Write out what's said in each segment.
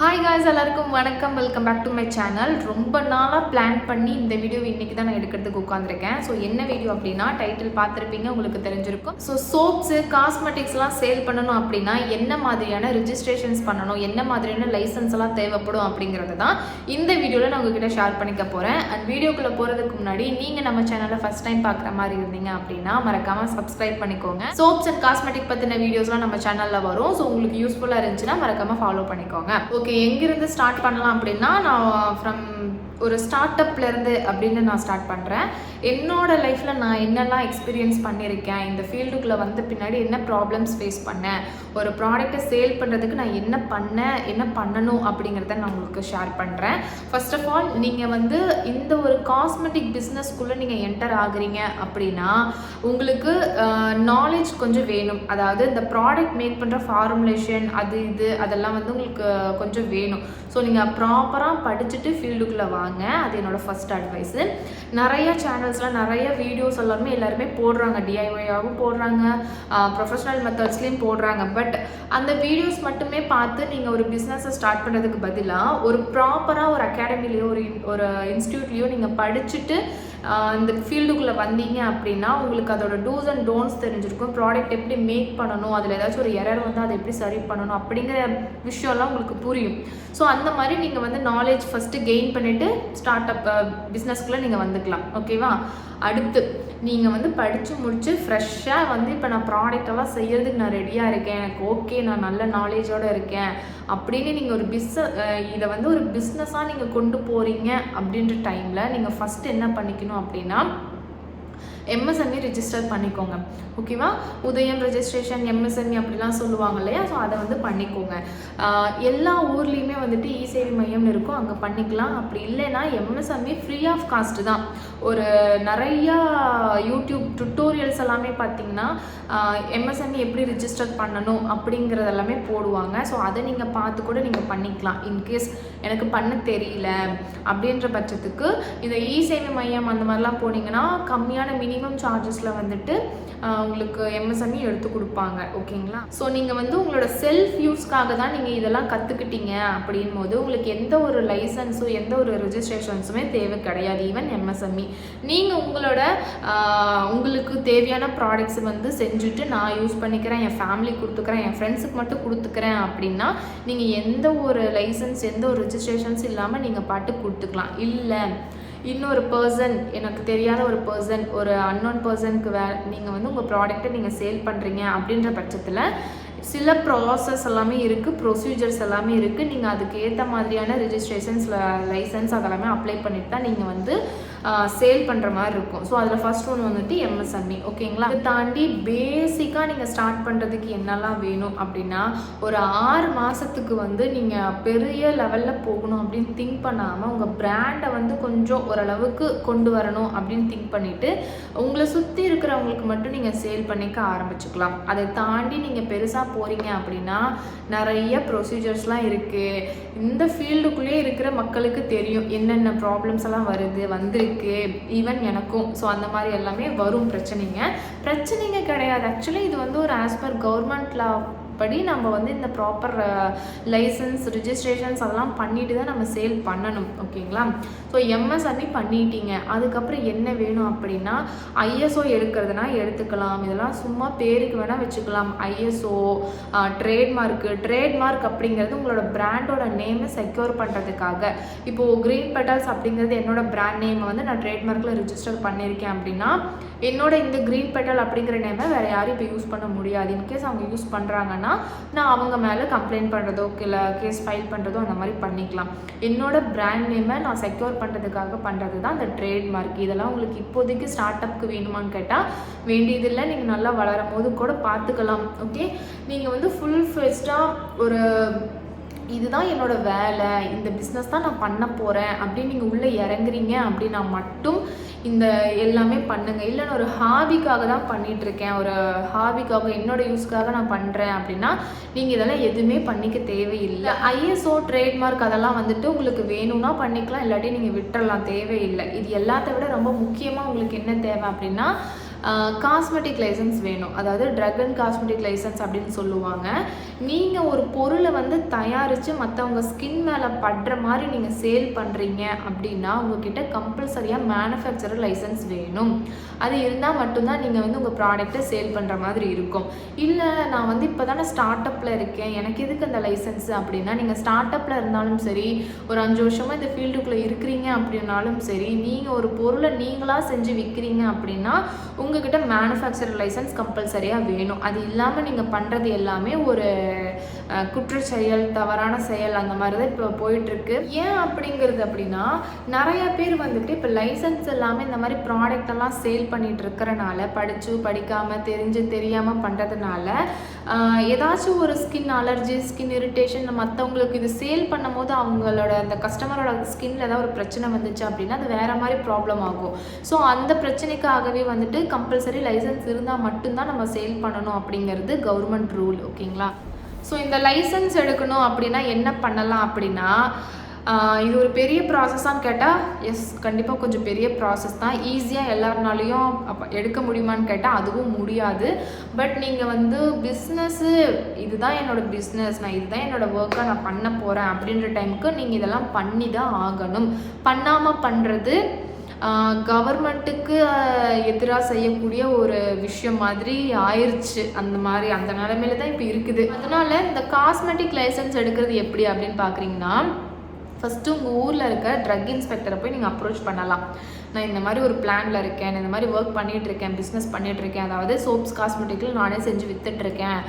Hi guys எல்லாருக்கும் வணக்கம். Welcome back to my channel ரொம்ப நாளாக பிளான் பண்ணி இந்த வீடியோ இன்னைக்கு தான் நான் எடுக்கிறதுக்கு உட்காந்துருக்கேன் ஸோ என்ன வீடியோ அப்படின்னா டைட்டில் பார்த்துருப்பீங்க உங்களுக்கு தெரிஞ்சிருக்கும். ஸோ சோப்ஸு காஸ்மெட்டிக்ஸ்லாம் சேல் பண்ணணும் அப்படின்னா என்ன மாதிரியான ரிஜிஸ்ட்ரேஷன்ஸ் பண்ணணும் என்ன மாதிரியான லைசன்ஸ் எல்லாம் தேவைப்படும் அப்படிங்கிறது தான் இந்த வீடியோவில் நான் உங்ககிட்ட ஷேர் பண்ணிக்க போகிறேன் அண்ட் வீடியோக்குள்ளே போகிறதுக்கு முன்னாடி நீங்கள் நம்ம சேனலை ஃபஸ்ட் டைம் பார்க்குற மாதிரி இருந்தீங்க அப்படின்னா மறக்காமல் சப்ஸ்கிரைப் பண்ணிக்கோங்க. சோப்ஸ் அண்ட் காஸ்மெட்டிக் பற்றின வீடியோஸ்லாம் நம்ம சேனலில் வரும். ஸோ உங்களுக்கு யூஸ்ஃபுல்லாக இருந்துச்சுன்னா மறக்காமல் ஃபாலோ பண்ணிக்கோங்க. ஓகே எங்கேருந்து ஸ்டார்ட் பண்ணலாம் அப்படின்னா நான் ஃப்ரம் ஒரு ஸ்டார்ட் அப்லேருந்து அப்படின்னு நான் ஸ்டார்ட் பண்ணுறேன் என்னோட லைஃப்பில் நான் என்னெல்லாம் எக்ஸ்பீரியன்ஸ் பண்ணியிருக்கேன்? இந்த ஃபீல்டுக்குள்ளே வந்த பின்னாடி என்ன ப்ராப்ளம்ஸ் ஃபேஸ் பண்ணேன்? ஒரு ப்ராடக்ட்டை சேல் பண்ணுறதுக்கு நான் என்ன பண்ணேன்? என்ன பண்ணணும்? அப்படிங்கிறத நான் உங்களுக்கு ஷேர் பண்ணுறேன் ஃபர்ஸ்ட் ஆஃப் ஆல் நீங்கள் வந்து இந்த ஒரு காஸ்மெட்டிக் பிஸ்னஸ்க்குள்ளே நீங்கள் என்டர் ஆகுறீங்க அப்படின்னா உங்களுக்கு நாலேஜ் கொஞ்சம் வேணும். அதாவது இந்த ப்ராடக்ட் மேக் பண்ணுற ஃபார்முலேஷன் அது இது அதெல்லாம் வந்து உங்களுக்கு கொஞ்சம் வேணும். ஸோ நீங்கள் ப்ராப்பராக படிச்சுட்டு ஃபீல்டுக்குள்ளே வாங்க. அது என்னோடய ஃபஸ்ட் அட்வைஸு நிறைய சேனல்ஸில் நிறைய வீடியோஸ் எல்லாருமே எல்லாருமே போடுறாங்க. டிஐஒயாகவும் போடுறாங்க. ப்ரொஃபஷனல் மெத்தட்ஸ்லேயும் போடுறாங்க. பட் அந்த வீடியோஸ் மட்டுமே பார்த்து நீங்கள் ஒரு பிஸ்னஸை ஸ்டார்ட் பண்ணுறதுக்கு பதிலாக ஒரு ப்ராப்பராக ஒரு அகாடமிலேயோ ஒரு இன் ஒரு இன்ஸ்டியூட்லேயோ நீங்கள் படிச்சுட்டு இந்த ஃபீல்டுக்குள்ளே வந்தீங்க அப்படின்னா உங்களுக்கு அதோட டூஸ் அண்ட் டோன்ஸ் தெரிஞ்சிருக்கும். ப்ராடக்ட் எப்படி மேக் பண்ணணும் அதில் ஏதாச்சும் ஒரு எரர் வந்து அதை எப்படி சரி பண்ணணும் அப்படிங்கிற விஷயம்லாம் உங்களுக்கு புரியும். ஸோ அந்த மாதிரி நீங்கள் வந்து நாலேஜ் ஃபஸ்ட்டு கெயின் பண்ணிவிட்டு ஸ்டார்ட் அப் பிஸ்னஸ்க்குள்ளே நீங்கள் வந்துக்கலாம். ஓகேவா அடுத்து நீங்கள் வந்து படித்து முடித்து ஃப்ரெஷ்ஷாக வந்து இப்போ நான் ப்ராடக்டெல்லாம் செய்கிறதுக்கு நான் ரெடியாக இருக்கேன். எனக்கு ஓகே நான் நல்ல நாலேஜோடு இருக்கேன். அப்படின்னு நீங்கள் ஒரு பிஸ் இதை வந்து ஒரு பிஸ்னஸாக நீங்கள் கொண்டு போகிறீங்க அப்படின்ற டைமில் நீங்கள் ஃபஸ்ட்டு என்ன பண்ணிக்கணும்? அப்படின்னா எம்எஸ்என்இ ரிஜிஸ்டர் பண்ணிக்கோங்க. ஓகேவா உதயம் ரெஜிஸ்ட்ரேஷன் எம்எஸ்என்இ அப்படிலாம் சொல்லுவாங்க இல்லையா? ஸோ அதை வந்து பண்ணிக்கோங்க. எல்லா ஊர்லேயுமே வந்துட்டு இ சேவை மையம்னு இருக்கும். அங்கே பண்ணிக்கலாம். அப்படி இல்லைன்னா எம்எஸ்என்இ ஃப்ரீ ஆஃப் காஸ்ட் தான். ஒரு நிறையா யூடியூப் டுட்டோரியல்ஸ் எல்லாமே பார்த்தீங்கன்னா எம்எஸ்எம்இ எப்படி ரிஜிஸ்டர் பண்ணணும் அப்படிங்கிறது எல்லாமே போடுவாங்க. ஸோ அதை நீங்கள் பார்த்து கூட நீங்கள் பண்ணிக்கலாம். இன்கேஸ் எனக்கு பண்ண தெரியல அப்படின்ற பட்சத்துக்கு இந்த இ சேவை மையம் அந்த மாதிரிலாம் போனீங்கன்னா கம்மியான மினிமம் சார்ஜஸில் வந்துட்டு உங்களுக்கு எம்எஸ்எம்இ எடுத்து கொடுப்பாங்க. ஓகேங்களா? ஸோ நீங்கள் வந்து உங்களோட செல்ஃப் யூஸ்க்காக தான் நீங்கள் இதெல்லாம் கற்றுக்கிட்டீங்க அப்படின் போது உங்களுக்கு எந்த ஒரு லைசன்ஸும் எந்த ஒரு ரிஜிஸ்ட்ரேஷன்ஸுமே தேவை கிடையாது. ஈவன் எம்எஸ்எம்இ நீங்கள் உங்களோட உங்களுக்கு தேவையான ப்ராடக்ட்ஸ் வந்து செஞ்சுட்டு நான் யூஸ் பண்ணிக்கிறேன் என் ஃபேமிலி கொடுத்துக்கிறேன் என் ஃப்ரெண்ட்ஸுக்கு மட்டும் கொடுத்துக்கிறேன் அப்படின்னா நீங்கள் எந்த ஒரு லைசன்ஸ் எந்த ஒரு ரிஜிஸ்ட்ரேஷன்ஸ் இல்லாமல் நீங்கள் பாட்டு கொடுத்துக்கலாம். இல்லை இன்னொரு பர்சன் எனக்கு தெரியாத ஒரு பர்சன் ஒரு அன்னோன் பர்சனுக்கு வே நீங்கள் வந்து உங்கள் ப்ராடக்ட்டை நீங்கள் சேல் பண்ணுறீங்க அப்படின்ற பட்சத்தில் சில ப்ராசஸ் எல்லாமே இருக்குது ப்ரொசீஜர்ஸ் எல்லாமே இருக்குது நீங்கள் அதுக்கு ஏற்ற மாதிரியான ரிஜிஸ்ட்ரேஷன்ஸில் லைசன்ஸ் அதெல்லாமே அப்ளை பண்ணிட்டு தான் நீங்கள் வந்து சேல் பண்ணுற மாதிரி இருக்கும். ஸோ அதில் ஃபர்ஸ்ட் ஒன்று வந்துட்டு எம்எஸ்எம்இ ஓகேங்களா இதை தாண்டி பேசிக்காக நீங்கள் ஸ்டார்ட் பண்ணுறதுக்கு என்னெல்லாம் வேணும் அப்படின்னா ஒரு ஆறு மாதத்துக்கு வந்து நீங்கள் பெரிய லெவலில் போகணும் அப்படின்னு திங்க் பண்ணாமல் உங்கள் பிராண்டை வந்து கொஞ்சம் ஓரளவுக்கு கொண்டு வரணும் அப்படின்னு திங்க் பண்ணிவிட்டு உங்களை சுற்றி இருக்கிறவங்களுக்கு மட்டும் நீங்கள் சேல் பண்ணிக்க ஆரம்பிச்சுக்கலாம். அதை தாண்டி நீங்கள் பெருசாக போகிறீங்க அப்படின்னா நிறைய ப்ரொசீஜர்ஸ்லாம் இருக்குது இந்த ஃபீல்டுக்குள்ளேயே இருக்கிற மக்களுக்கு தெரியும் என்னென்ன ப்ராப்ளம்ஸ் எல்லாம் வருது வந்திருக்கு ஈவன் எனக்கும். ஸோ அந்த மாதிரி எல்லாமே வரும் பிரச்சனைங்க. பிரச்சனைங்க கிடையாது. ஆக்சுவலி இது வந்து ஒரு ஆஸ் பர் கவர்மெண்ட் லா படி நம்ம வந்து இந்த ப்ராப்பர் லைசன்ஸ் ரிஜிஸ்ட்ரேஷன்ஸ் அதெல்லாம் பண்ணிட்டு தான் நம்ம சேல் பண்ணணும் ஓகேங்களா ஸோ எம்எஸ்எம்இ பண்ணிட்டீங்க. அதுக்கப்புறம் என்ன வேணும் அப்படின்னா ஐஎஸ்ஓ எடுக்கிறதுனா எடுத்துக்கலாம். இதெல்லாம் சும்மா பேருக்கு வேணால் வச்சுக்கலாம். ஐஎஸ்ஓ ட்ரேட்மார்க்கு ட்ரேட்மார்க் அப்படிங்கிறது உங்களோட பிராண்டோட நேமை செக்யூர் பண்ணுறதுக்காக இப்போது க்ரீன் பெட்டல்ஸ் அப்படிங்கிறது என்னோட பிராண்ட் நேமை வந்து நான் ட்ரேட்மார்க்கில் ரிஜிஸ்டர் பண்ணியிருக்கேன் அப்படின்னா என்னோட இந்த க்ரீன் பெட்டல் அப்படிங்கிற நேமை வேறு யாரும் இப்போ யூஸ் பண்ண முடியாது. இன்கேஸ் அவங்க யூஸ் பண்ணுறாங்கன்னா நான் அவங்க மேலே கம்ப்ளைண்ட் பண்ணுறதோ இல்லை கேஸ் ஃபைல் பண்ணுறதோ அந்த மாதிரி பண்ணிக்கலாம். என்னோட பிராண்ட் நேமை நான் செக்யூர் பண்ணுறதுக்காக பண்ணுறது தான் அந்த ட்ரேட்மார்க் இதெல்லாம் உங்களுக்கு இப்போதைக்கு ஸ்டார்ட் அப்க்கு வேணுமான்னு கேட்டால் வேண்டியதில்லை. நீங்கள் நல்லா வளரும் போது கூட பார்த்துக்கலாம். ஓகே நீங்கள் வந்து ஃபுல் ஃபெஸ்ட்டாக ஒரு இதுதான் என்னோட வேலை இந்த பிஸ்னஸ் தான் நான் பண்ண போகிறேன் அப்படின்னு நீங்கள் உள்ளே இறங்குறீங்க அப்படின்னா மட்டும் இந்த எல்லாமே பண்ணுங்கள் இல்லை நான் ஒரு ஹாபிக்காக தான் பண்ணிகிட்ருக்கேன் இருக்கேன் ஒரு ஹாபிக்காக என்னோட யூஸ்க்காக நான் பண்ணுறேன் அப்படின்னா நீங்கள் இதெல்லாம் எதுவுமே பண்ணிக்க தேவையில்லை. ஐஎஸ்ஓ ட்ரேட்மார்க் அதெல்லாம் வந்துட்டு உங்களுக்கு வேணும்னா பண்ணிக்கலாம் இல்லாட்டி நீங்கள் விட்டுறலாம். தேவையில்லை. இது எல்லாத்த விட ரொம்ப முக்கியமாக உங்களுக்கு என்ன தேவை அப்படின்னா காஸ்மெட்டிக் லைசன்ஸ் வேணும். அதாவது ட்ரக் அண்ட் காஸ்மெட்டிக் லைசன்ஸ் அப்படின்னு சொல்லுவாங்க. நீங்கள் ஒரு பொருளை வந்து தயாரித்து மற்றவங்க ஸ்கின் மேலே படுற மாதிரி நீங்கள் சேல் பண்ணுறீங்க அப்படின்னா உங்ககிட்ட கம்பல்சரியாக மேனுஃபேக்சரர் லைசன்ஸ் வேணும். அது இருந்தால் மட்டும்தான் நீங்கள் வந்து உங்கள் ப்ராடக்ட்டை சேல் பண்ணுற மாதிரி இருக்கும். இல்லை நான் வந்து இப்போ தானே ஸ்டார்ட் அப்பில் இருக்கேன். எனக்கு எதுக்கு அந்த லைசன்ஸ் அப்படின்னா நீங்கள் ஸ்டார்ட் அப்பில் இருந்தாலும் சரி ஒரு அஞ்சு வருஷமாக இந்த ஃபீல்டுக்குள்ளே இருக்கிறீங்க அப்படின்னாலும் சரி நீங்கள் ஒரு பொருளை நீங்களாக செஞ்சு விற்கிறீங்க அப்படின்னா உங்கள் உங்ககிட்ட மேனுஃபேக்சர் லைசன்ஸ் கம்பல்சரியாக வேணும். அது இல்லாமல் நீங்கள் பண்ணுறது எல்லாமே ஒரு குற்ற செயல் தவறான செயல் அந்த மாதிரி தான் இப்போ போயிட்டுருக்கு. ஏன் அப்படிங்கிறது அப்படின்னா நிறைய பேர் வந்துட்டு இப்போ லைசன்ஸ் எல்லாமே இந்த மாதிரி ப்ராடக்ட் எல்லாம் சேல் பண்ணிட்டு இருக்கிறனால படித்து படிக்காமல் தெரிஞ்சு தெரியாமல் பண்ணுறதுனால ஏதாச்சும் ஒரு ஸ்கின் அலர்ஜி ஸ்கின் இரிட்டேஷன் மற்றவங்களுக்கு இது சேல் பண்ணும்போது அவங்களோட அந்த கஸ்டமரோட ஸ்கின்ல ஏதாவது ஒரு பிரச்சனை வந்துச்சு அப்படின்னா அது வேற மாதிரி ப்ராப்ளம் ஆகும். ஸோ அந்த பிரச்சனைக்காகவே வந்துட்டு கம்பல்சரி லைசன்ஸ் இருந்தால் மட்டும்தான் நம்ம சேல் பண்ணணும் அப்படிங்கிறது கவர்மெண்ட் ரூல் ஓகேங்களா ஸோ இந்த லைசன்ஸ் எடுக்கணும் அப்படின்னா என்ன பண்ணலாம் அப்படின்னா இது ஒரு பெரிய ப்ராசஸான்னு கேட்டால் எஸ் கண்டிப்பாக கொஞ்சம் பெரிய ப்ராசஸ் தான். ஈஸியாக எல்லாருனாலையும் அப்போ எடுக்க முடியுமான்னு கேட்டால் அதுவும் முடியாது. பட் நீங்கள் வந்து பிஸ்னஸ்ஸு இதுதான் என்னோட பிஸ்னஸ் நான் இதுதான் என்னோடய ஒர்க்காக நான் பண்ண போகிறேன் அப்படின்ற டைமுக்கு நீங்கள் இதெல்லாம் பண்ணி தான் ஆகணும். பண்ணாமல் பண்ணுறது கவர்மெண்ட்டுக்கு எதிராக செய்யக்கூடிய ஒரு விஷயம் மாதிரி ஆயிடுச்சு அந்த மாதிரி அந்த நிலமையில தான் இப்போ இருக்குது. அதனால இந்த காஸ்மெட்டிக் லைசன்ஸ் எடுக்கிறது எப்படி அப்படின்னு பார்க்குறீங்கன்னா ஃபஸ்ட்டு உங்கள் ஊரில் இருக்க ட்ரக் இன்ஸ்பெக்டரை போய் நீங்கள் அப்ரோச் பண்ணலாம். நான் இந்த மாதிரி ஒரு பிளானில் இருக்கேன் இந்த மாதிரி ஒர்க் பண்ணிகிட்டு இருக்கேன் பிஸ்னஸ் பண்ணிட்டு இருக்கேன். அதாவது சோப்ஸ் காஸ்மெட்டிக்கில் நானே செஞ்சு விற்றுட்ருக்கேன்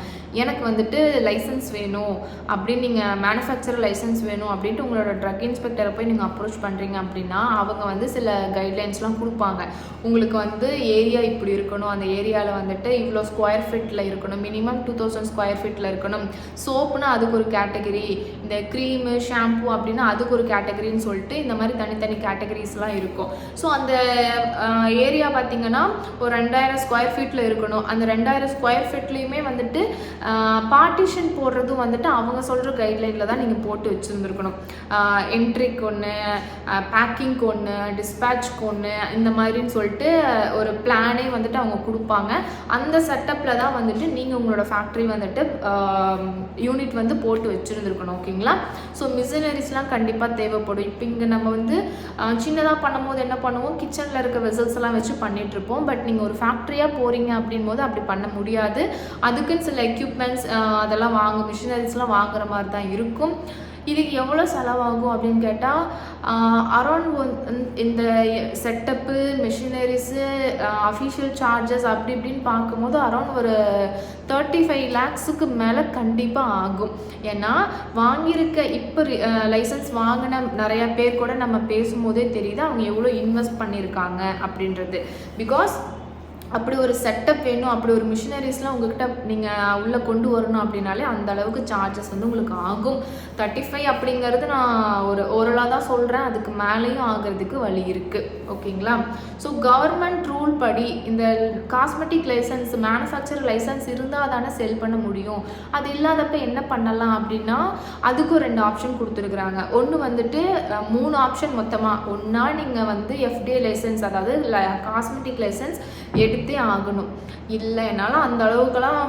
எனக்கு வந்துட்டு லைசன்ஸ் வேணும் அப்படின்னு நீங்கள் மேனுஃபேக்சர் லைசன்ஸ் வேணும் அப்படின்ட்டு உங்களோட ட்ரக் இன்ஸ்பெக்டரை போய் நீங்கள் அப்ரோச் பண்ணுறீங்க அப்படின்னா அவங்க வந்து சில கைட்லைன்ஸ்லாம் கொடுப்பாங்க. உங்களுக்கு வந்து ஏரியா இப்படி இருக்கணும். அந்த ஏரியாவில் வந்துட்டு இவ்வளோ ஸ்கொயர் ஃபீட்டில் இருக்கணும். மினிமம் டூ தௌசண்ட் ஸ்கொயர் ஃபீட்டில் இருக்கணும். சோப்புனா அதுக்கு ஒரு கேட்டகரி இந்த க்ரீமு ஷாம்பு அப்படின்னா அதுக்கு ஒரு கேட்டகரின்னு சொல்லிட்டு இந்த மாதிரி தனித்தனி கேட்டகரிஸ்லாம் இருக்கும். ஸோ அந்த ஏரியா பார்த்தீங்கன்னா ஒரு ரெண்டாயிரம் ஸ்கொயர் ஃபீட்டில் இருக்கணும். அந்த ரெண்டாயிரம் ஸ்கொயர் ஃபீட்லேயுமே வந்துட்டு பார்ட்டிஷன் போடுறதும் வந்துட்டு அவங்க சொல்கிற கைட்லைனில் தான் நீங்கள் போட்டு வச்சுருந்துருக்கணும். என்ட்ரிக்கு ஒன்று பேக்கிங்க்கு ஒன்று டிஸ்பேட்ச்க்கு ஒன்று இந்த மாதிரின்னு சொல்லிட்டு ஒரு பிளானே வந்துட்டு அவங்க கொடுப்பாங்க. அந்த செட்டப்பில் தான் வந்துட்டு நீங்கள் உங்களோட ஃபேக்ட்ரி வந்துட்டு யூனிட் வந்து போட்டு வச்சுருந்துருக்கணும். ஓகேங்களா? ஸோ மிஷினரிஸ்லாம் கண்டிப்பாக தேவைப்படும். இப்போ இங்கே நம்ம வந்து சின்னதாக பண்ணும்போது என்ன பண்ணுவோம்? கிச்சனில் இருக்க வெசல்ஸ் எல்லாம் வச்சு பண்ணிட்டு இருப்போம் பட் நீங்கள் ஒரு ஃபேக்ட்ரியாக போகிறீங்க அப்படின் போது அப்படி பண்ண முடியாது. அதுக்குன்னு சில எக்யூப்மெண்ட்ஸ் அதெல்லாம் வாங்க மிஷினரிஸ்லாம் வாங்குற மாதிரி தான் இருக்கும். இதுக்கு எவ்வளோ செலவாகும் அப்படின்னு கேட்டால் அரௌண்ட் ஒன் இந்த செட்டப்பு மிஷினரிஸு அஃபிஷியல் சார்ஜஸ் அப்படி இப்படின்னு பார்க்கும்போது அரௌண்ட் ஒரு தேர்ட்டி ஃபைவ் லேக்ஸுக்கு மேலே கண்டிப்பாக ஆகும். ஏன்னா வாங்கியிருக்க இப்போ லைசன்ஸ் வாங்கின நிறையா பேர் கூட நம்ம பேசும்போதே தெரியுது அவங்க எவ்வளோ இன்வெஸ்ட் பண்ணியிருக்காங்க அப்படின்றது. பிகாஸ் அப்படி ஒரு செட்டப் வேணும் அப்படி ஒரு மிஷினரிஸ்லாம் உங்ககிட்ட நீங்கள் உள்ளே கொண்டு வரணும் அப்படின்னாலே அந்த அளவுக்கு சார்ஜஸ் வந்து உங்களுக்கு ஆகும். தேர்ட்டி ஃபைவ் அப்படிங்கிறது நான் ஒரு ஓரலாக தான் சொல்கிறேன் அதுக்கு மேலேயும் ஆகிறதுக்கு வழி இருக்குது ஓகேங்களா ஸோ கவர்மெண்ட் ரூல் படி இந்த காஸ்மெட்டிக் லைசன்ஸ் மேனுஃபேக்சர் லைசன்ஸ் இருந்தால் தானே செல் பண்ண முடியும். அது இல்லாதப்ப என்ன பண்ணலாம் அப்படின்னா அதுக்கும் ரெண்டு ஆப்ஷன் கொடுத்துருக்குறாங்க. ஒன்று வந்துட்டு மூணு ஆப்ஷன் மொத்தமாக ஒன்றா நீங்கள் வந்து எஃப்டிஏ லைசன்ஸ் அதாவது காஸ்மெட்டிக் லைசன்ஸ் எடுத்தே ஆகணும். இல்லை என்னால் அந்த அளவுக்கெல்லாம்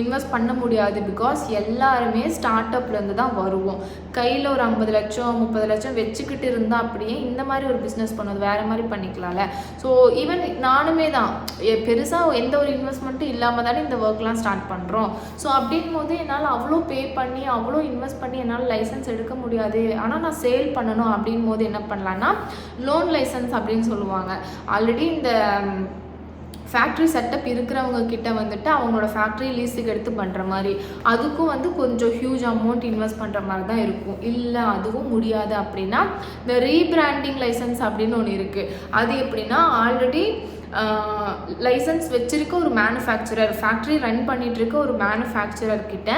இன்வெஸ்ட் பண்ண முடியாது பிகாஸ் எல்லாருமே ஸ்டார்ட் அப்லேருந்து தான் வருவோம். கையில் ஒரு ஐம்பது லட்சம் முப்பது லட்சம் வச்சுக்கிட்டு இருந்தால் அப்படியே இந்த மாதிரி ஒரு பிஸ்னஸ் பண்ணுவது வேறு மாதிரி பண்ணிக்கலாம்ல. ஸோ ஈவன் நானுமே தான். பெருசாக எந்த ஒரு இன்வெஸ்ட்மெண்ட்டும் இல்லாமல் தானே இந்த ஒர்க்லாம் ஸ்டார்ட் பண்ணுறோம் ஸோ அப்படின் போது என்னால் அவ்வளோ பே பண்ணி அவ்வளோ இன்வெஸ்ட் பண்ணி என்னால் லைசன்ஸ் எடுக்க முடியாது. ஆனால் நான் சேல் பண்ணணும் அப்படின் போது என்ன பண்ணலான்னா லோன் லைசன்ஸ் அப்படின்னு சொல்லுவாங்க. ஆல்ரெடி இந்த ஃபேக்ட்ரி செட்டப் இருக்கிறவங்க கிட்ட வந்துட்டு அவங்களோட ஃபேக்ட்ரி லீஸுக்கு எடுத்து பண்ணுற மாதிரி. அதுக்கும் வந்து கொஞ்சம் ஹியூஜ் அமௌண்ட் இன்வெஸ்ட் பண்ணுற மாதிரி தான் இருக்கும். இல்லை அதுவும் முடியாது அப்படின்னா இந்த ரீபிராண்டிங் லைசன்ஸ் அப்படின்னு ஒன்று இருக்குது அது எப்படின்னா ஆல்ரெடி லைசன்ஸ் வச்சுருக்க ஒரு மேனுஃபேக்சரர் ஃபேக்ட்ரி ரன் பண்ணிகிட்ருக்க ஒரு மேனுஃபேக்சரர் கிட்ட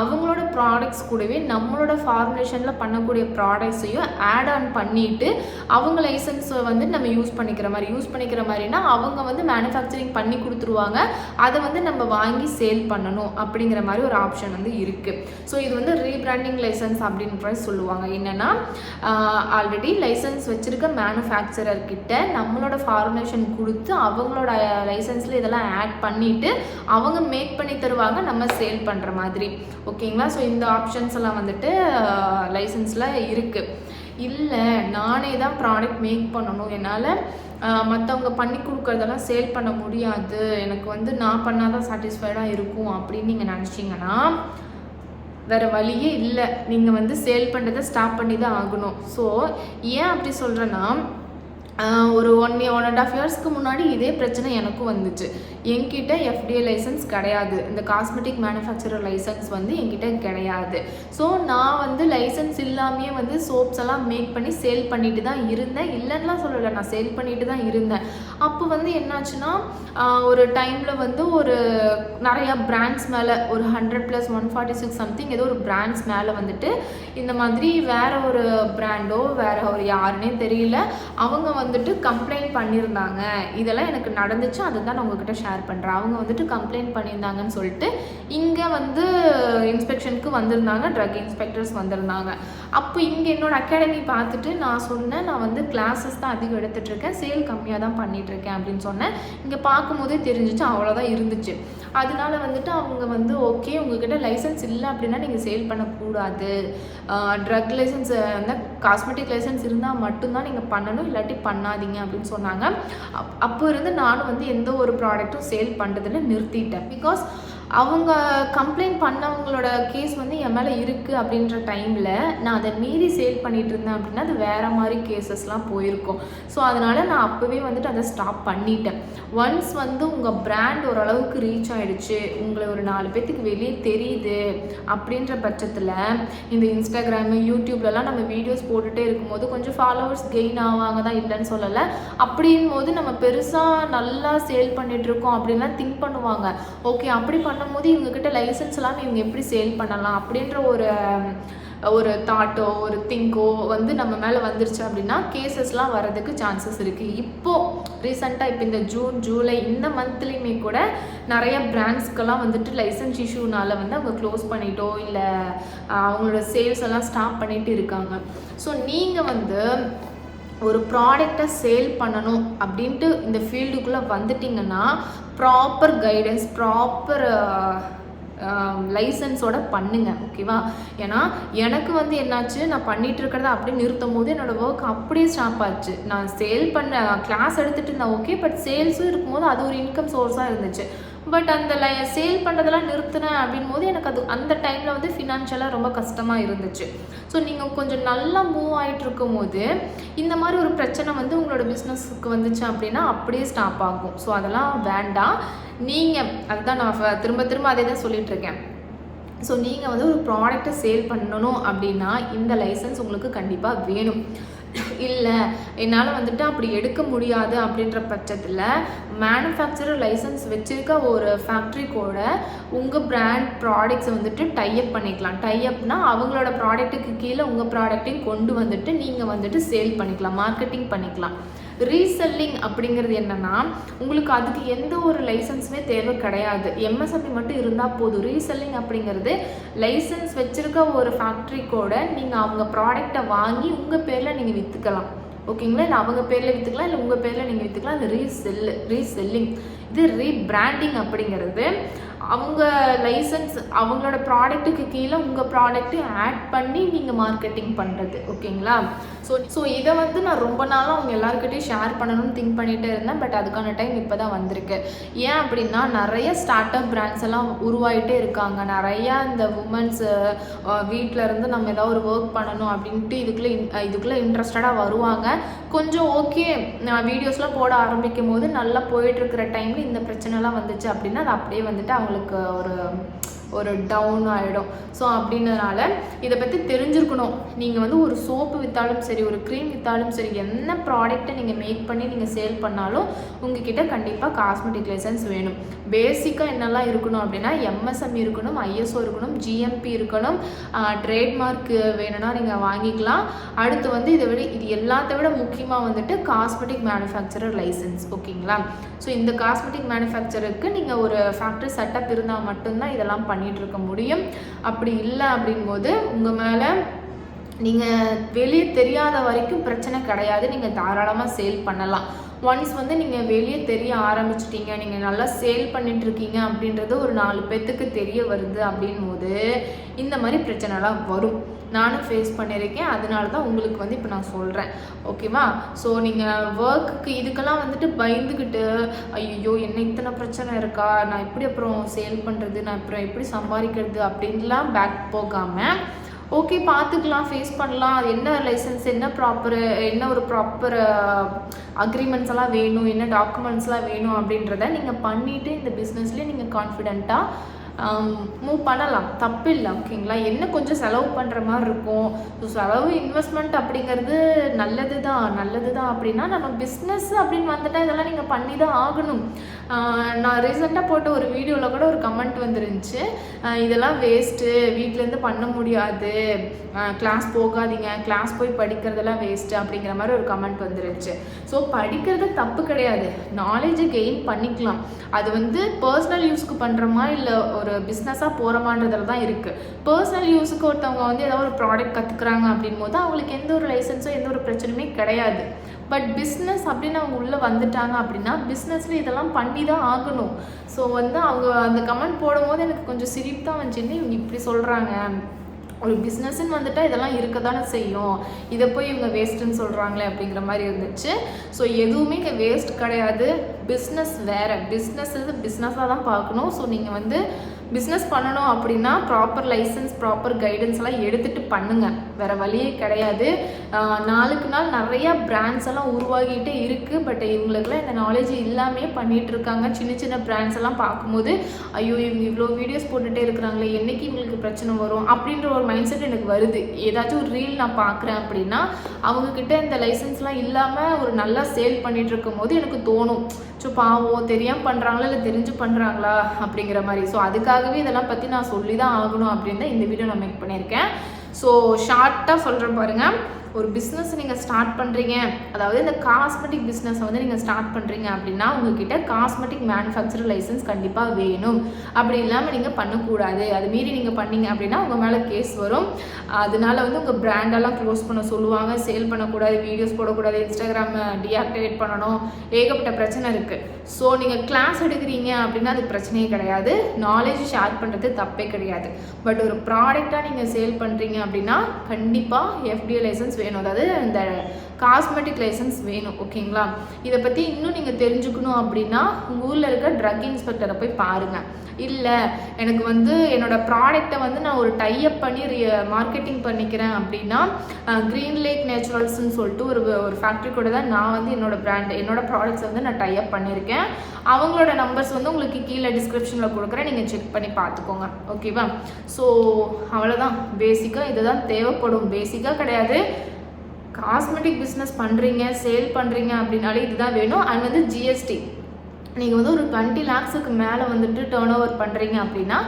அவங்களோட ப்ராடக்ட்ஸ் கூடவே நம்மளோட ஃபார்முலேஷனில் பண்ணக்கூடிய ப்ராடக்ட்ஸையும் ஆட் ஆன் பண்ணிவிட்டு அவங்க லைசன்ஸை வந்து நம்ம யூஸ் பண்ணிக்கிற மாதிரி யூஸ் பண்ணிக்கிற மாதிரினா அவங்க வந்து மேனுஃபேக்சரிங் பண்ணி கொடுத்துருவாங்க. அதை வந்து நம்ம வாங்கி சேல் பண்ணணும் அப்படிங்கிற மாதிரி ஒரு ஆப்ஷன் வந்து இருக்குது ஸோ இது வந்து ரீபிராண்டிங் லைசன்ஸ் அப்படின்ற சொல்லுவாங்க. என்னென்னா ஆல்ரெடி லைசன்ஸ் வச்சுருக்க மேனுஃபேக்சரர் கிட்ட நம்மளோட ஃபார்முலேஷன் கொடுத்து அவங்களோட லைசன்ஸில் இதெல்லாம் ஆட் பண்ணிவிட்டு அவங்க மேக் பண்ணி தருவாங்க நம்ம சேல் பண்ணுற மாதிரி. ஓகேங்களா ஸோ இந்த ஆப்ஷன்ஸ் எல்லாம் வந்துட்டு லைசன்ஸில் இருக்குது இல்லை நானே தான் ப்ராடக்ட் மேக் பண்ணணும். என்னால் மற்றவங்க பண்ணி கொடுக்குறதெல்லாம் சேல் பண்ண முடியாது. எனக்கு வந்து நான் பண்ணால் தான் சாட்டிஸ்ஃபைடாக இருக்கும் அப்படின்னு நீங்கள் நினச்சிங்கன்னா வேறு வழியே இல்லை. நீங்கள் வந்து சேல் பண்ணுறதை ஸ்டாப் பண்ணி தான் ஆகணும். ஸோ ஏன் அப்படி சொல்கிறேன்னா ஒரு ஒன் ஒன் அண்ட் ஆஃப் இயர்ஸ்க்கு முன்னாடி இதே பிரச்சனை எனக்கும் வந்துச்சு. என்கிட்ட எஃப்டிஏ லைசன்ஸ் கிடையாது. இந்த காஸ்மெட்டிக் மேனுஃபேக்சரர் லைசன்ஸ் வந்து என்கிட்ட கிடையாது. ஸோ நான் வந்து லைசன்ஸ் இல்லாமையே வந்து சோப்ஸ் எல்லாம் மேக் பண்ணி சேல் பண்ணிட்டு தான் இருந்தேன். இல்லைன்னா சொல்லலை. நான் சேல் பண்ணிட்டு தான் இருந்தேன். அப்போ வந்து என்னாச்சுன்னா ஒரு டைமில் வந்து ஒரு நிறையா பிராண்ட்ஸ் மேலே ஒரு hundred plus one forty six something ஏதோ ஒரு பிராண்ட்ஸ் மேலே வந்துட்டு இந்த மாதிரி வேற ஒரு பிராண்டோ வேற ஒரு யாருன்னே தெரியல. அவங்க வந்துட்டு கம்ப்ளைண்ட் பண்ணியிருந்தாங்க. இதெல்லாம் எனக்கு நடந்துச்சு. அதை தான் நான் உங்ககிட்ட ஷேர் ஷேர் பண்ணுறேன் அவங்க வந்துட்டு கம்ப்ளைண்ட் பண்ணியிருந்தாங்கன்னு சொல்லிட்டு இங்கே வந்து இன்ஸ்பெக்ஷனுக்கு வந்திருந்தாங்க ட்ரக் இன்ஸ்பெக்டர்ஸ் வந்திருந்தாங்க. அப்போ இங்கே என்னோடய அகாடமி பார்த்துட்டு நான் சொன்னேன் நான் வந்து கிளாஸஸ் தான் அதிகம் எடுத்துகிட்ருக்கேன் சேல் கம்மியாக தான் பண்ணிகிட்ருக்கேன் இருக்கேன் அப்படின்னு சொன்னேன். இங்கே பார்க்கும்போதே தெரிஞ்சிச்சு அவ்வளோதான் இருந்துச்சு. அதனால வந்துட்டு அவங்க வந்து ஓகே உங்ககிட்ட லைசன்ஸ் இல்லை அப்படின்னா நீங்கள் சேல் பண்ணக்கூடாது. ட்ரக் லைசன்ஸ் அந்த காஸ்மெட்டிக் லைசன்ஸ் இருந்தால் மட்டும்தான் நீங்கள் பண்ணணும் இல்லாட்டி பண்ணாதீங்க அப்படின்னு சொன்னாங்க. அப் அப்போ இருந்து நானும் வந்து எந்த ஒரு ப்ராடக்ட்டும் சேல் பண்ணுறதுல நிறுத்திட்டேன். பிகாஸ் அவங்க கம்ப்ளைண்ட் பண்ணவங்களோட கேஸ் வந்து என் மேலே இருக்குது அப்படின்ற டைமில் நான் அதை மீறி சேல் பண்ணிட்டு இருந்தேன் அப்படின்னா அது வேறு மாதிரி கேசஸ்லாம் போயிருக்கும். ஸோ அதனால் நான் அப்போவே வந்துட்டு அதை ஸ்டாப் பண்ணிட்டேன். ஒன்ஸ் வந்து உங்கள் பிராண்ட் ஓரளவுக்கு ரீச் ஆகிடுச்சு உங்களை ஒரு நாலு பேர்த்துக்கு வெளியே தெரியுது அப்படின்ற பட்சத்தில் இந்த இன்ஸ்டாகிராமு யூடியூப்லலாம் நம்ம வீடியோஸ் போட்டுகிட்டே இருக்கும்போது கொஞ்சம் ஃபாலோவர்ஸ் கெயின் ஆவாங்க தான் இல்லைன்னு சொல்லலை. அப்படின் போது நம்ம பெருசாக நல்லா சேல் பண்ணிகிட்ருக்கோம் அப்படின்லாம் திங்க் பண்ணுவாங்க. ஓகே அப்படி பண்ண பண்ணும்போது இவங்கக்கிட்ட லைசன்ஸ் இல்லாமல் இவங்க எப்படி சேல் பண்ணலாம் அப்படின்ற ஒரு ஒரு தாட்டோ ஒரு திங்கோ வந்து நம்ம மேலே வந்துருச்சு அப்படின்னா கேசஸ்லாம் வர்றதுக்கு சான்சஸ் இருக்குது இப்போது ரீசெண்டாக இப்போ இந்த ஜூன் ஜூலை இந்த மந்த்லேயுமே கூட நிறைய பிராண்ட்ஸ்க்கெல்லாம் வந்துட்டு லைசன்ஸ் இஷ்யூனால வந்து அவங்க க்ளோஸ் பண்ணிட்டோ இல்லை அவங்களோட சேல்ஸ் எல்லாம் ஸ்டாப் பண்ணிட்டு இருக்காங்க. ஸோ நீங்கள் வந்து ஒரு ப்ராடக்டை சேல் பண்ணணும் அப்படின்ட்டு இந்த ஃபீல்டுக்குள்ளே வந்துட்டிங்கன்னா ப்ராப்பர் கைடன்ஸ் ப்ராப்பர் லைசன்ஸோட பண்ணுங்க ஓகேவா ஏன்னா எனக்கு வந்து என்னாச்சு நான் பண்ணிட்டு இருக்கிறத அப்படியே நிறுத்தும் போது என்னோட ஒர்க் அப்படியே ஸ்டாப் ஆச்சு. நான் சேல் பண்ண கிளாஸ் எடுத்துட்டு இருந்தேன் ஓகே பட் சேல்ஸும் இருக்கும்போது அது ஒரு இன்கம் சோர்ஸாக இருந்துச்சு. பட் அந்த லை சேல் பண்ணுறதெல்லாம் நிறுத்தினேன் அப்படின் போது எனக்கு அது அந்த டைமில் வந்து ஃபினான்ஷியலாக ரொம்ப கஷ்டமாக இருந்துச்சு. ஸோ நீங்கள் கொஞ்சம் நல்லா மூவ் ஆகிட்டு இருக்கும் போது இந்த மாதிரி ஒரு பிரச்சனை வந்து உங்களோட பிஸ்னஸுக்கு வந்துச்சு அப்படின்னா அப்படியே ஸ்டாப் ஆகும். ஸோ அதெல்லாம் வேண்டாம். நீங்கள் அதுதான் நான் திரும்ப திரும்ப அதே தான் சொல்லிகிட்ருக்கேன் இருக்கேன். ஸோ நீங்கள் வந்து ஒரு ப்ராடக்ட்டை சேல் பண்ணணும் அப்படின்னா இந்த லைசன்ஸ் உங்களுக்கு கண்டிப்பாக வேணும். இல்லை என்னால் வந்துட்டு அப்படி எடுக்க முடியாது அப்படின்ற பட்சத்தில் மேனுஃபேக்சரர் லைசன்ஸ் வச்சிருக்க ஒரு ஃபேக்ட்ரி கூட உங்கள் பிராண்ட் ப்ராடக்ட்ஸை வந்துட்டு டைப் பண்ணிக்கலாம். டைப்னா அவங்களோட ப்ராடக்ட்டுக்கு கீழே உங்கள் ப்ராடக்ட்டையும் கொண்டு வந்துட்டு நீங்கள் வந்துட்டு சேல் பண்ணிக்கலாம் மார்க்கெட்டிங் பண்ணிக்கலாம். ரீசெல்லிங் அப்படிங்கிறது என்னன்னா உங்களுக்கு அதுக்கு எந்த ஒரு லைசன்ஸுமே தேவை கிடையாது. எம்எஸ்எம்பி மட்டும் இருந்தால் போதும். ரீசெல்லிங் அப்படிங்கிறது லைசன்ஸ் வச்சுருக்க ஒரு ஃபேக்ட்ரி கூட நீங்கள் அவங்க ப்ராடக்டை வாங்கி உங்கள் பேரில் நீங்கள் விற்றுக்கலாம் ஓகேங்களா? இல்லை அவங்க பேரில் விற்றுக்கலாம் இல்லை உங்கள் பேரில் நீங்கள் விற்றுக்கலாம் அது ரீசெல் ரீசெல்லிங் இது ரீபிராண்டிங் அப்படிங்கிறது. அவங்க லைசன்ஸ் அவங்களோட ப்ராடக்ட்டுக்கு கீழே உங்கள் ப்ராடக்ட்டு ஆட் பண்ணி நீங்கள் மார்க்கெட்டிங் பண்ணுறது ஓகேங்களா? ஸோ ஸோ இதை வந்து நான் ரொம்ப நாளாக அவங்க எல்லாருக்கிட்டையும் ஷேர் பண்ணணும்னு திங்க் பண்ணிகிட்டே இருந்தேன். பட் அதுக்கான டைம் இப்போ தான் வந்திருக்கு. ஏன் அப்படின்னா நிறைய ஸ்டார்ட் அப் பிராண்ட்ஸ் எல்லாம் உருவாயிட்டே இருக்காங்க. நிறையா இந்த உமன்ஸ் வீட்டில் இருந்து நம்ம ஏதாவது ஒரு ஒர்க் பண்ணணும் அப்படின்ட்டு இதுக்குள்ளே இதுக்குள்ளே இன்ட்ரெஸ்டடாக வருவாங்க. கொஞ்சம் ஓகே நான் வீடியோஸ்லாம் போட ஆரம்பிக்கும் போது நல்லா போயிட்டுருக்கிற டைமில் இந்த பிரச்சனைலாம் வந்துச்சு அப்படின்னா அது அப்படியே வந்துட்டு அவங்களுக்கு ஒரு ஒரு டவுன் ஆகிடும் ஸோ அப்படின்றதுனால இதை பற்றி தெரிஞ்சிருக்கணும். நீங்கள் வந்து ஒரு சோப்பு விற்றாலும் சரி ஒரு க்ரீம் விற்றாலும் சரி என்ன ப்ராடக்ட்டை நீங்கள் மேக் பண்ணி நீங்கள் சேல் பண்ணாலும் உங்ககிட்ட கண்டிப்பாக காஸ்மெட்டிக் லைசன்ஸ் வேணும். பேசிக்காக என்னெல்லாம் இருக்கணும் அப்படின்னா எம்எஸ்எம் இருக்கணும் ஐஎஸ்ஓ இருக்கணும் ஜிஎம்பி இருக்கணும் ட்ரேட்மார்க் வேணும்னா நீங்கள் வாங்கிக்கலாம். அடுத்து வந்து இதை விட இது எல்லாத்த விட முக்கியமாக வந்துட்டு காஸ்மெட்டிக் மேனுஃபேக்சரர் லைசன்ஸ் ஓகேங்களா? ஸோ இந்த காஸ்மெட்டிக் மேனுஃபேக்சருக்கு நீங்கள் ஒரு ஃபேக்ட்ரி செட்டப் இருந்தால் மட்டும்தான் இதெல்லாம் பண்ண இருக்க முடியும். அப்படி இல்லை அப்படிங்கும்போது உங்கள் மேலே நீங்கள் வெளியே தெரியாத வரைக்கும் பிரச்சனை கிடையாது. நீங்கள் தாராளமாக சேல் பண்ணலாம். ஒன்ஸ் வந்து நீங்கள் வெளியே தெரிய ஆரம்பிச்சிட்டீங்க நீங்கள் நல்லா சேல் பண்ணிட்டு இருக்கீங்க அப்படின்றது ஒரு நாலு பேர்த்துக்கு தெரிய வருது அப்படின் போது இந்த மாதிரி பிரச்சனைலாம் வரும். நானும் ஃபேஸ் பண்ணியிருக்கேன். அதனால தான் உங்களுக்கு வந்து இப்போ நான் சொல்கிறேன் ஓகேவா ஸோ நீங்கள் ஒர்க்குக்கு இதுக்கெல்லாம் வந்துட்டு பயந்துக்கிட்டு ஐயோ என்ன இத்தனை பிரச்சனை இருக்கா? நான் எப்படி அப்புறம் சேல் பண்ணுறது நான் அப்புறம் எப்படி சம்பாதிக்கிறது? அப்படின்லாம் பேக் போகாமல் ஓகே பார்த்துக்கலாம் ஃபேஸ் பண்ணலாம். அது என்ன லைசன்ஸ் என்ன ப்ராப்பர் என்ன ஒரு ப்ராப்பர் அக்ரிமெண்ட்ஸ் uh, எல்லாம் வேணும் என்ன டாக்குமெண்ட்ஸ்லாம் வேணும் அப்படின்றத நீங்கள் பண்ணிவிட்டு இந்த பிஸ்னஸ்லேயே நீங்கள் கான்ஃபிடெண்ட்டாக மூவ் பண்ணலாம். தப்பு இல்லை ஓகேங்களா? என்ன கொஞ்சம் செலவு பண்ணுற மாதிரி இருக்கும்? ஸோ செலவு இன்வெஸ்ட்மெண்ட் அப்படிங்கிறது நல்லது தான் நல்லது தான் அப்படின்னா நம்ம பிஸ்னஸ் அப்படின்னு வந்துட்டால் இதெல்லாம் நீங்கள் பண்ணி தான் ஆகணும் நான் ரீசெண்டாக போட்ட ஒரு வீடியோவில் கூட ஒரு கமெண்ட் வந்துருந்துச்சு. இதெல்லாம் வேஸ்ட்டு வீட்டிலேருந்து பண்ண முடியாது. கிளாஸ் போகாதீங்க. கிளாஸ் போய் படிக்கிறதெல்லாம் வேஸ்ட்டு அப்படிங்கிற மாதிரி ஒரு கமெண்ட் வந்துருந்துச்சு. ஸோ படிக்கிறது தப்பு கிடையாது. நாலேஜை கெயின் பண்ணிக்கலாம். அது வந்து பர்சனல் யூஸ்க்கு பண்ணுறோமா இல்லை ஒரு பிஸ்னஸாக போகிறோமான்றதுல தான் இருக்குது பர்சனல் யூஸுக்கு ஒருத்தவங்க வந்து ஏதாவது ஒரு ப்ராடக்ட் கற்றுக்குறாங்க அப்படின் போது அவங்களுக்கு எந்த ஒரு லைசன்ஸோ எந்த ஒரு பிரச்சனையுமே கிடையாது. பட் பிஸ்னஸ் அப்படின்னு அவங்க உள்ளே வந்துட்டாங்க அப்படின்னா பிஸ்னஸில் இதெல்லாம் பண்ணி தான் ஆகணும். ஸோ வந்து அவங்க அந்த கமெண்ட் போடும்போது எனக்கு கொஞ்சம் சிரிப்பு தான் வந்துச்சுன்னு இவங்க இப்படி சொல்கிறாங்க ஒரு பிஸ்னஸ்ன்னு வந்துட்டால் இதெல்லாம் இருக்க தானே செய்யும். இதை போய் இவங்க வேஸ்ட்டுன்னு சொல்கிறாங்களே அப்படிங்கிற மாதிரி இருந்துச்சு. ஸோ எதுவுமே இங்கே வேஸ்ட் கிடையாது. பிஸ்னஸ் வேறு. பிஸ்னஸ் இது பிஸ்னஸாக தான் பார்க்கணும். ஸோ நீங்கள் வந்து பிஸ்னஸ் பண்ணணும் அப்படின்னா ப்ராப்பர் லைசன்ஸ் ப்ராப்பர் கைடன்ஸ் எல்லாம் எடுத்துகிட்டு பண்ணுங்கள் வேறு வழியே கிடையாது. நாளுக்கு நாள் நிறையா பிராண்ட்ஸ் எல்லாம் உருவாகிட்டே இருக்குது பட் இவங்களுக்குலாம் இந்த நாலேஜ் இல்லாமே பண்ணிட்டு இருக்காங்க. சின்ன சின்ன பிராண்ட்ஸ் எல்லாம் பார்க்கும்போது ஐயோ இவங்க இவ்வளோ வீடியோஸ் போட்டுகிட்டே இருக்கிறாங்களே என்னைக்கு இவங்களுக்கு பிரச்சனை வரும்? அப்படின்ற ஒரு மைண்ட் செட் எனக்கு வருது. ஏதாச்சும் ஒரு ரீல் நான் பார்க்குறேன் அப்படின்னா அவங்கக்கிட்ட இந்த லைசன்ஸ்லாம் இல்லாமல் ஒரு நல்லா சேல் பண்ணிட்டு இருக்கும் போது எனக்கு தோணும் ஸோ பாவம் தெரியாமல் பண்ணுறாங்களா இல்லை தெரிஞ்சு பண்ணுறாங்களா அப்படிங்கிற மாதிரி. ஸோ அதுக்காகவே இதெல்லாம் பற்றி நான் சொல்லி தான் ஆகணும் அப்படின்னு தான் இந்த வீடியோ நான் மேக் பண்ணியிருக்கேன். ஸோ ஷார்ட்டாக சொல்கிறேன் பாருங்கள் ஒரு பிஸ்னஸ் நீங்கள் ஸ்டார்ட் பண்ணுறீங்க அதாவது இந்த காஸ்மெட்டிக் பிஸ்னஸை வந்து நீங்கள் ஸ்டார்ட் பண்ணுறீங்க அப்படின்னா உங்ககிட்ட காஸ்மெட்டிக் மேனுஃபேக்சர் லைசன்ஸ் கண்டிப்பாக வேணும். அப்படி இல்லாமல் நீங்கள் பண்ணக்கூடாது. அது மீறி நீங்கள் பண்ணீங்க அப்படின்னா உங்கள் மேலே கேஸ் வரும். அதனால வந்து உங்கள் பிராண்டெல்லாம் க்ளோஸ் பண்ண சொல்லுவாங்க. சேல் பண்ணக்கூடாது வீடியோஸ் போடக்கூடாது இன்ஸ்டாகிராம் டீஆக்டிவேட் பண்ணணும். ஏகப்பட்ட பிரச்சனை இருக்குது ஸோ நீங்கள் கிளாஸ் எடுக்கிறீங்க அப்படின்னா அது பிரச்சனையே கிடையாது. நாலேஜ் ஷேர் பண்ணுறது தப்பே கிடையாது. பட் ஒரு ப்ராடக்டாக நீங்கள் சேல் பண்ணுறீங்க அப்படின்னா கண்டிப்பாக எஃப்டிஏ லைசன்ஸ் வேணும். அதாவது இந்த காஸ்மெட்டிக் லைசன்ஸ் வேணும் ஓகேங்களா இதை பற்றி இன்னும் நீங்கள் தெரிஞ்சுக்கணும் அப்படின்னா உங்கள் ஊரில் இருக்க ட்ரக் இன்ஸ்பெக்டரை போய் பாருங்கள் இல்லை எனக்கு வந்து என்னோட ப்ராடக்டை வந்து நான் ஒரு டைப் பண்ணி மார்க்கெட்டிங் பண்ணிக்கிறேன் அப்படின்னா க்ரீன் லேக் நேச்சுரல்ஸ்னு சொல்லிட்டு ஒரு ஒரு ஃபேக்ட்ரி கூட தான் நான் வந்து என்னோடய ப்ராண்ட் என்னோட ப்ராடக்ட்ஸ் வந்து நான் டைப் பண்ணியிருக்கேன். அவங்களோட நம்பர்ஸ் வந்து உங்களுக்கு கீழே டிஸ்கிரிப்ஷனில் கொடுக்குறேன். நீங்கள் செக் பண்ணி பார்த்துக்கோங்க. ஓகேவா ஸோ அவ்வளோதான் பேசிக்காக இதுதான் தேவைப்படும். பேசிக்காக கிடையாது. காஸ்மெட்டிக் பிஸ்னஸ் பண்ணுறீங்க சேல் பண்ணுறீங்க அப்படின்னாலே இதுதான் வேணும். அண்ட் வந்து ஜிஎஸ்டி நீங்கள் வந்து ஒரு டுவெண்ட்டி லேக்ஸுக்கு மேலே வந்துட்டு டேர்ன் ஓவர் பண்ணுறீங்க அப்படின்னா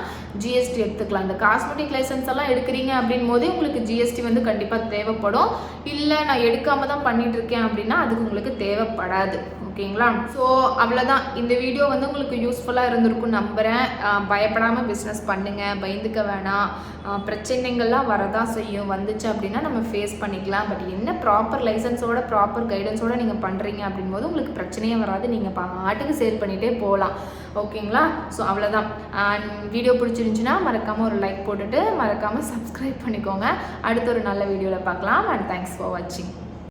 ஜிஎஸ்டி எடுத்துக்கலாம். இந்த காஸ்மெட்டிக் லைசன்ஸ் எல்லாம் எடுக்கிறீங்க அப்படின் போதே உங்களுக்கு ஜிஎஸ்டி வந்து கண்டிப்பாக தேவைப்படும். இல்லை நான் எடுக்காம தான் பண்ணிட்டு இருக்கேன் அப்படின்னா அதுக்கு உங்களுக்கு தேவைப்படாது. ஓகேங்களா? ஸோ அவ்வளோதான் இந்த வீடியோ வந்து உங்களுக்கு யூஸ்ஃபுல்லாக இருந்திருக்கும் நம்புகிறேன் பயப்படாமல் பிஸ்னஸ் பண்ணுங்கள் பயந்துக்க வேணாம். பிரச்சனைகள்லாம் வரதான் செய்யும். வந்துச்சு அப்படின்னா நம்ம ஃபேஸ் பண்ணிக்கலாம். பட் என்ன ப்ராப்பர் லைசன்ஸோட ப்ராப்பர் கைடன்ஸோட நீங்கள் பண்ணுறீங்க அப்படின்போது உங்களுக்கு பிரச்சனையே வராது. நீங்கள் பாட்டுக்கு சேல் பண்ணிகிட்டே போகலாம். ஓகேங்களா? ஸோ அவ்வளோதான் வீடியோ பிடிச்சி பிடிச்சிருந்துச்சுன்னா மறக்காமல் ஒரு லைக் போட்டுட்டு மறக்காமல் சப்ஸ்கிரைப் பண்ணிக்கோங்க. அடுத்த ஒரு நல்ல வீடியோவில் பார்க்கலாம். அண்ட் தேங்க்ஸ் ஃபார் வாட்சிங்